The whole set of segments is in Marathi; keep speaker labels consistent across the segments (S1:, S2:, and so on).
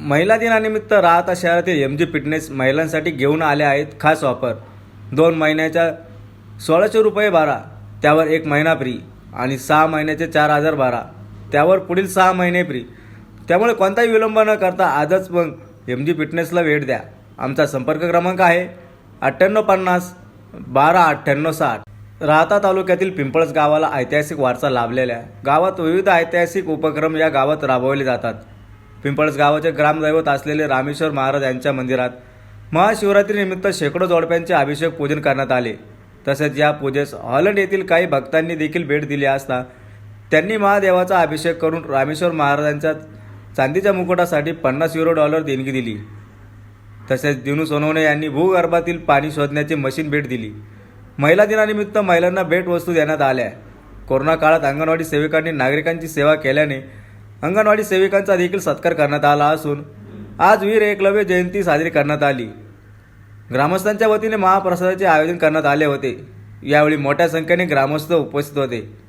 S1: महिला दिनानिमित्त राहता शहरातील एम जी फिटनेस महिलांसाठी घेऊन आले आहेत खास ऑफर. दोन महिन्याच्या सोळाशे रुपये बारा त्यावर एक महिना फ्री आणि सहा महिन्याचे चार हजार बारा. त्यावर पुढील सहा महिने फ्री त्यामुळे कोणताही विलंब न करता आजच मग एम जी फिटनेसला भेट द्या. आमचा संपर्क क्रमांक आहे अठ्ठ्याण्णव पन्नास बारा अठ्ठ्याण्णव साठ. राहता तालुक्यातील पिंपळस गावाला ऐतिहासिक वारसा लाभलेल्या गावात विविध ऐतिहासिक उपक्रम या गावात राबवले जातात. पिंपळस गावाचे ग्रामदैवत असलेले रामेश्वर महाराज यांच्या मंदिरात महाशिवरात्रीनिमित्त शेकडो जोडप्यांचे अभिषेक पूजन करण्यात आले. तसेच या पूजेस हॉलंड येथील काही भक्तांनी देखील भेट दिली असता त्यांनी महादेवाचा अभिषेक करून रामेश्वर महाराजांच्या चांदीच्या मुकुटासाठी पन्नास युरो डॉलर देणगी दिली. तसेच दिनू सोनवणे यांनी भूगर्भातील पाणी शोधण्याची मशीन भेट दिली. महिला दिनानिमित्त महिलांना भेटवस्तू देण्यात आल्या. कोरोना काळात अंगणवाडी सेविकांनी नागरिकांची सेवा केल्याने अंगणवाडी सेविकांचा देखील सत्कार करण्यात आला असून आज वीर एकलव्य जयंती साजरी करण्यात आली. ग्रामस्थांच्या वतीने महाप्रसादाचे आयोजन करण्यात आले होते. यावेळी मोठ्या संख्येने ग्रामस्थ उपस्थित होते.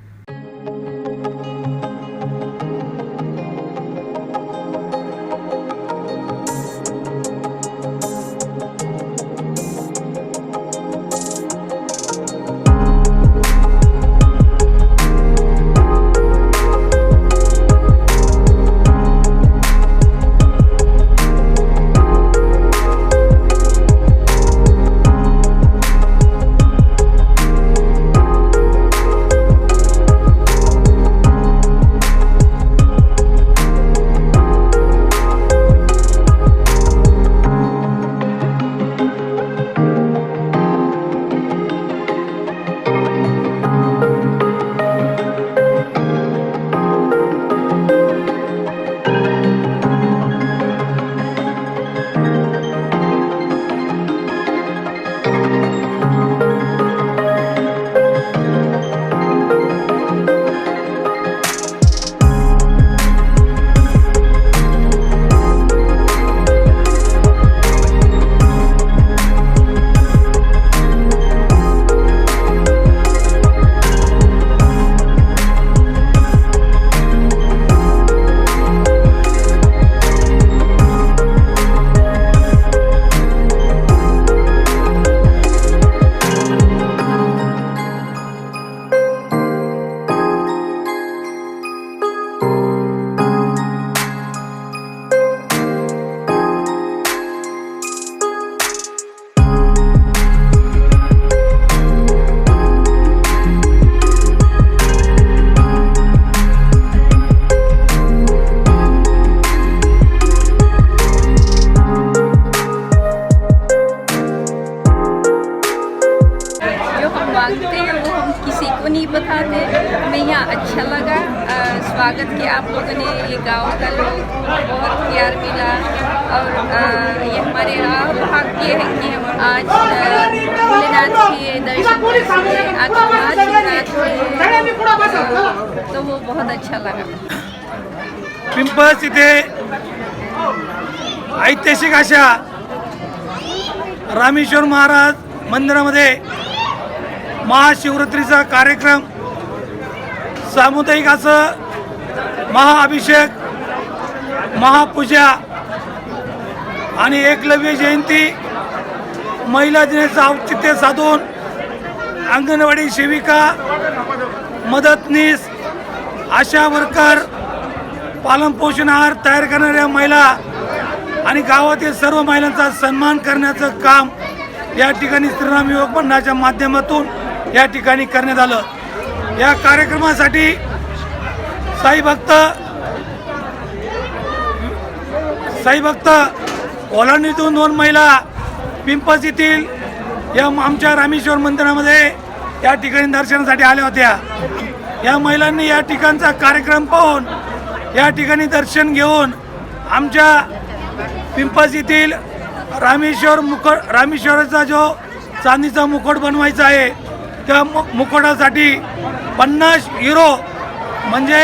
S2: जो हमें अच्छा लगा। अ, स्वागत किया आप लोगों ने। ये गांव का लोग बहुत प्यार मिला। और अ, ये हमारे भाग्य है कि हम आज भोलेनाथ के दर्शन कर आज महाशिवरात्रि तो वो बहुत अच्छा लगा।
S3: पिंपल्स इथे ऐतिहासिक अशा रामेश्वर महाराज मंदिरामध्ये महाशिवरात्रीचा कार्यक्रम सामुदायिकाचं महाअभिषेक महापूजा आणि एकलव्य जयंती महिला दिनाचं औचित्य साधून अंगणवाडी सेविका मदतनीस आशा वर्कर पालनपोषण आहार तयार करणाऱ्या महिला आणि गावातील सर्व महिलांचा सन्मान करण्याचं काम या ठिकाणी श्रीराम युवक मंडळाच्या माध्यमातून या ठिकाणी करण्यात आलं. या कार्यक्रमासाठी साई भक्त साई भक्त ओलांडीतून दोन महिला पिंपस येथील या आमच्या रामेश्वर मंदिरामध्ये या ठिकाणी दर्शनासाठी आल्या होत्या. या महिलांनी या ठिकाणचा कार्यक्रम पाहून या ठिकाणी दर्शन घेऊन आमच्या पिंपस येथील रामेश्वर मुकुट रामेश्वराचा जो चांदीचा मुकुट बनवायचा आहे त्या मु मुकुटासाठी पन्नास युरो म्हणजे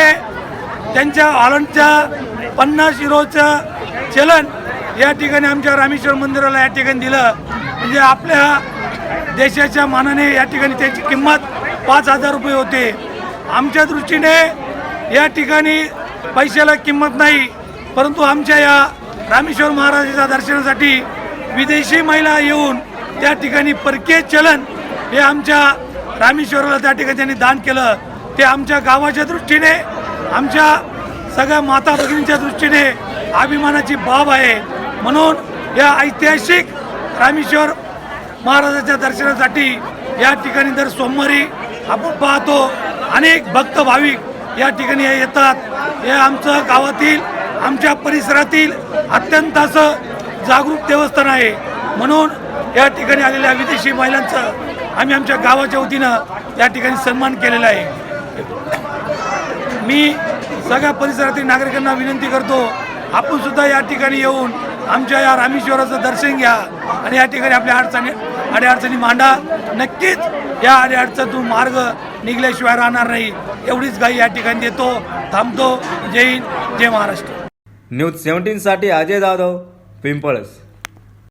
S3: त्यांच्या हॉलंडच्या पन्नास युरोचं चलन या ठिकाणी आमच्या रामेश्वर मंदिराला या ठिकाणी दिलं. म्हणजे आपल्या देशाच्या मानाने या ठिकाणी त्याची किंमत पाच हजार रुपये होते. आमच्या दृष्टीने या ठिकाणी पैशाला किंमत नाही परंतु आमच्या या रामेश्वर महाराजाच्या दर्शनासाठी विदेशी महिला येऊन त्या ठिकाणी परकीय चलन हे आमच्या रामेश्वराला त्या ठिकाणी त्यांनी दान केलं. ते आमच्या गावाच्या दृष्टीने आमच्या सगळ्या माता भगिनींच्या दृष्टीने अभिमानाची बाब आहे. म्हणून या ऐतिहासिक रामेश्वर महाराजाच्या दर्शनासाठी या ठिकाणी दर सोमवारी आपण पाहतो अनेक भक्त भाविक या ठिकाणी येतात. हे आमचं गावातील आमच्या परिसरातील अत्यंत असं जागरूक देवस्थान आहे. म्हणून या ठिकाणी आलेल्या विदेशी महिलांचं आम्ही आमच्या गावाच्या वतीनं या ठिकाणी सन्मान केलेला आहे. मी सगळ्या परिसरातील नागरिकांना विनंती करतो आपण सुद्धा या ठिकाणी येऊन आमच्या या रामेश्वराचं दर्शन घ्या आणि या ठिकाणी आपल्या अडचणी अडीअडचणी मांडा. नक्कीच या अडीअडचणीतून मार्ग निघल्याशिवाय राहणार नाही. एवढीच गाई या ठिकाणी देतो थांबतो. जय हिंद जय महाराष्ट्र.
S1: न्यूज सेव्हन्टीनसाठी अजय जाधव पिंपळस.